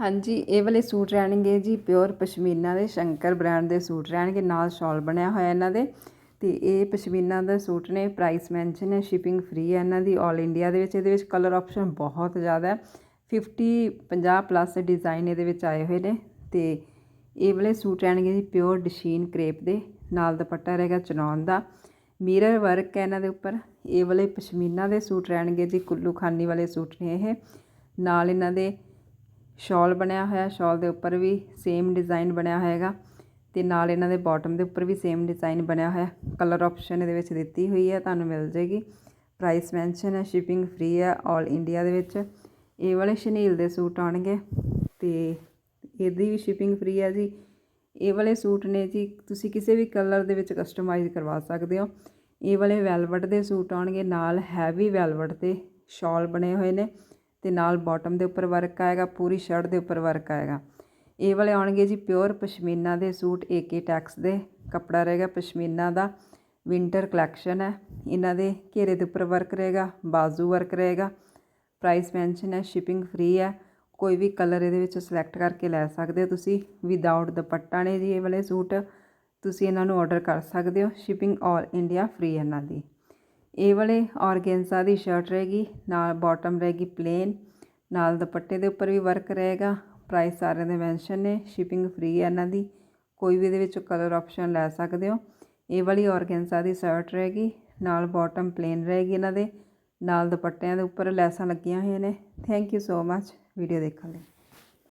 ਹਾਂਜੀ, ਇਹ ਵਾਲੇ ਸੂਟ ਰਹਿਣਗੇ ਜੀ ਪਿਓਰ ਪਸ਼ਮੀਨਾ ਦੇ, ਸ਼ੰਕਰ ਬ੍ਰਾਂਡ ਦੇ ਸੂਟ ਰਹਿਣਗੇ, ਨਾਲ ਸ਼ਾਲ ਬਣਿਆ ਹੋਇਆ ਇਹਨਾਂ ਦੇ। ਤੇ ਇਹ ਪਸ਼ਮੀਨਾ ਦਾ ਸੂਟ ਨੇ, ਪ੍ਰਾਈਸ ਮੈਂਸ਼ਨ ਹੈ, ਸ਼ਿਪਿੰਗ ਫ੍ਰੀ ਹੈ ਇਹਨਾਂ ਦੀ 올 ਇੰਡੀਆ ਦੇ ਵਿੱਚ। ਇਹਦੇ ਵਿੱਚ ਕਲਰ ਆਪਸ਼ਨ ਬਹੁਤ ਜ਼ਿਆਦਾ ਹੈ। 50 50 ਪਲੱਸ ਡਿਜ਼ਾਈਨ ਇਹਦੇ ਵਿੱਚ ਆਏ ਹੋਏ ਨੇ। ਤੇ ਇਹ ਵਾਲੇ ਸੂਟ ਰਹਿਣਗੇ ਜੀ ਪਿਓਰ ਡਿਸ਼ੀਨ ਕਰੇਪ ਦੇ, ਨਾਲ ਦੁਪੱਟਾ ਰਹੇਗਾ ਚਨੌਨ ਦਾ। ਮਿਰਰ ਵਰਕ ਹੈ ਇਹਨਾਂ ਦੇ ਉੱਪਰ। ਇਹ ਵਾਲੇ ਪਸ਼ਮੀਨਾ ਦੇ ਸੂਟ ਰਹਿਣਗੇ ਜੀ, ਕੁੱਲੂ ਖਾਨੀ ਵਾਲੇ ਸੂਟ ਨੇ ਇਹ। ਨਾਲ ਇਹਨਾਂ ਦੇ ਸ਼ਾਲ ਬਣਿਆ ਹੋਇਆ, ਸ਼ਾਲ ਦੇ ਉੱਪਰ ਵੀ ਸੇਮ ਡਿਜ਼ਾਈਨ ਬਣਿਆ ਹੋਏਗਾ ਤੇ ਨਾਲ ਇਹਨਾਂ ਦੇ ਬਾਟਮ ਦੇ ਉੱਪਰ ਵੀ ਸੇਮ ਡਿਜ਼ਾਈਨ ਬਣਿਆ ਹੋਇਆ। ਕਲਰ ਆਪਸ਼ਨ ਇਹਦੇ ਵਿੱਚ ਦਿੱਤੀ ਹੋਈ ਹੈ ਤੁਹਾਨੂੰ ਮਿਲ ਜੇਗੀ ਪ੍ਰਾਈਸ ਮੈਂਸ਼ਨ ਹੈ ਸ਼ਿਪਿੰਗ ਫ੍ਰੀ ਹੈ 올 ਇੰਡੀਆ ਦੇ ਵਿੱਚ। ਇਹ ਵਾਲੇ ਸ਼ਨੀਲ ਦੇ ਸੂਟ ਆਣਗੇ ਤੇ ਇਹਦੀ ਵੀ ਸ਼ਿਪਿੰਗ ਫ੍ਰੀ ਹੈ ਜੀ। ਇਹ ਵਾਲੇ ਸੂਟ ਨੇ ਜੀ, ਤੁਸੀਂ ਕਿਸੇ ਵੀ ਕਲਰ ਦੇ ਵਿੱਚ ਕਸਟਮਾਈਜ਼ ਕਰਵਾ ਸਕਦੇ ਹੋ। ਇਹ ਵਾਲੇ ਵੈਲਵਟ ਦੇ ਸੂਟ ਆਉਣਗੇ, ਨਾਲ ਹੈਵੀ ਵੈਲਵਟ ਤੇ ਸ਼ਾਲ ਬਣੇ ਹੋਏ ਨੇ। ਤੇ ਨਾਲ ਬਾਟਮ ਦੇ ਉੱਪਰ ਵਰਕ ਆਏਗਾ, ਪੂਰੀ ਸ਼ਰਟ ਦੇ ਉੱਪਰ ਵਰਕ ਆਏਗਾ। ਇਹ ਵਾਲੇ ਆਉਣਗੇ ਜੀ ਪਿਓਰ ਪਸ਼ਮੀਨਾ ਦੇ ਸੂਟ ਏਕੇ ਟੈਕਸ ਦੇ ਕੱਪੜਾ ਰਹੇਗਾ ਪਸ਼ਮੀਨਾ ਦਾ। ਵਿੰਟਰ ਕਲੈਕਸ਼ਨ ਹੈ। ਇਹਨਾਂ ਦੇ ਘੇਰੇ ਦੇ ਉੱਪਰ ਵਰਕ ਰਹੇਗਾ, ਬਾਜ਼ੂ ਵਰਕ ਰਹੇਗਾ। ਪ੍ਰਾਈਸ ਮੈਂਸ਼ਨ ਹੈ ਸ਼ਿਪਿੰਗ ਫ੍ਰੀ ਹੈ। ਕੋਈ ਵੀ ਕਲਰ ਇਹਦੇ ਵਿੱਚ ਸਿਲੈਕਟ ਕਰਕੇ ਲੈ ਸਕਦੇ ਹੋ ਤੁਸੀਂ। ਵਿਦਆਊਟ ਦੁਪੱਟਾ ਨੇ ਜੀ ਇਹ ਵਾਲੇ ਸੂਟ। ਤੁਸੀਂ ਇਹਨਾਂ ਨੂੰ ਆਰਡਰ ਕਰ ਸਕਦੇ ਹੋ। ਸ਼ਿਪਿੰਗ ਆਲ ਇੰਡੀਆ ਫ੍ਰੀ ਇਹਨਾਂ ਦੀ। ਇਹ ਵਾਲੇ ਆਰਗੈਂਜ਼ਾ ਦੀ ਸ਼ਰਟ ਰਹੇਗੀ, ਨਾਲ ਬਾਟਮ ਰਹੇਗੀ ਪਲੇਨ ਨਾਲ ਦੁਪੱਟੇ ਦੇ ਉੱਪਰ ਵੀ ਵਰਕ ਰਹੇਗਾ। ਪ੍ਰਾਈਸ ਸਾਰਿਆਂ ਦੇ ਮੈਂਸ਼ਨ ਨੇ ਸ਼ਿਪਿੰਗ ਫ੍ਰੀ ਹੈ ਇਹਨਾਂ ਦੀ, ਕੋਈ ਵੀ ਇਹਦੇ ਵਿੱਚ ਕਲਰ ਆਪਸ਼ਨ ਲੈ ਸਕਦੇ ਹੋ। ਇਹ ਵਾਲੀ ਆਰਗੈਂਜ਼ਾ ਦੀ ਸ਼ਰਟ ਰਹੇਗੀ, ਨਾਲ ਬਾਟਮ ਪਲੇਨ ਰਹੇਗੀ ਇਹਨਾਂ ਦੇ, ਨਾਲ ਦੁਪੱਟਿਆਂ ਦੇ ਉੱਪਰ ਲੈਸਾਂ ਲੱਗੀਆਂ ਹੋਈਆਂ ਨੇ। Thank you so much video ਦੇਖਣ ਲਈ।